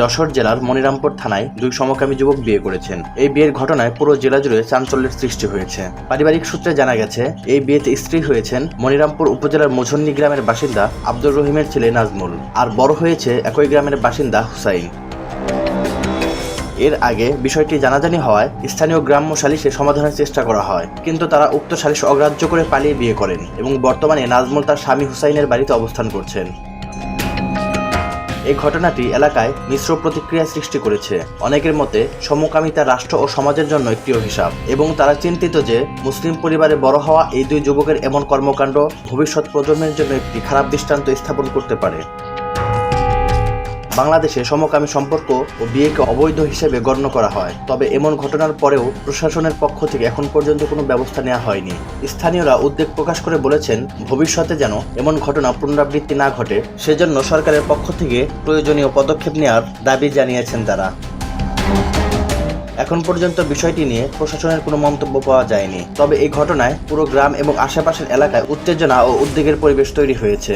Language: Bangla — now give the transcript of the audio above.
যশোর জেলার মনিরামপুর থানায় দুই সমকামী যুবক বিয়ে করেছেন। এই বিয়ের ঘটনায় পুরো জেলা জুড়ে চাঞ্চল্যের সৃষ্টি হয়েছে। পারিবারিক সূত্রে জানা গেছে, এই বিয়েতে স্ত্রী হয়েছেন মনিরামপুর উপজেলার মোঝন্নি গ্রামের বাসিন্দা আব্দুর রহিমের ছেলে নাজমুল। আর বড় হয়েছে একই গ্রামের বাসিন্দা হুসাইন। এর আগে বিষয়টি জানাজানি হওয়ায় স্থানীয় গ্রাম্য সালিশে সমাধানের চেষ্টা করা হয়। কিন্তু তারা উক্ত সালিশ অগ্রাহ্য করে পালিয়ে বিয়ে করেন এবং বর্তমানে নাজমুল তার স্বামী হুসাইনের বাড়িতে অবস্থান করছেন। এই ঘটনাটি এলাকায় মিশ্র প্রতিক্রিয়া সৃষ্টি করেছে। অনেকের মতে, সমকামিতা রাষ্ট্র ও সমাজের জন্য একটি অভিশাপ এবং তারা চিন্তিত যে মুসলিম পরিবারে বড় হওয়া এই দুই যুবকের এমন কর্মকাণ্ড ভবিষ্যৎ প্রজন্মের জন্য একটি খারাপ দৃষ্টান্ত স্থাপন করতে পারে। বাংলাদেশে সমকামী সম্পর্ক ও বিয়েকে অবৈধ হিসেবে গণ্য করা হয়। তবে এমন ঘটনার পরেও প্রশাসনের পক্ষ থেকে এখন পর্যন্ত কোনো ব্যবস্থা নেওয়া হয়নি। স্থানীয়রা উদ্বেগ প্রকাশ করে বলেছেন, ভবিষ্যতে যেন এমন ঘটনা পুনরাবৃত্তি না ঘটে, সেজন্য সরকারের পক্ষ থেকে প্রয়োজনীয় পদক্ষেপ নেওয়ার দাবি জানিয়েছেন তারা। এখন পর্যন্ত বিষয়টি নিয়ে প্রশাসনের কোনো মন্তব্য পাওয়া যায়নি। তবে এই ঘটনায় পুরো গ্রাম এবং আশেপাশের এলাকায় উত্তেজনা ও উদ্বেগের পরিবেশ তৈরি হয়েছে।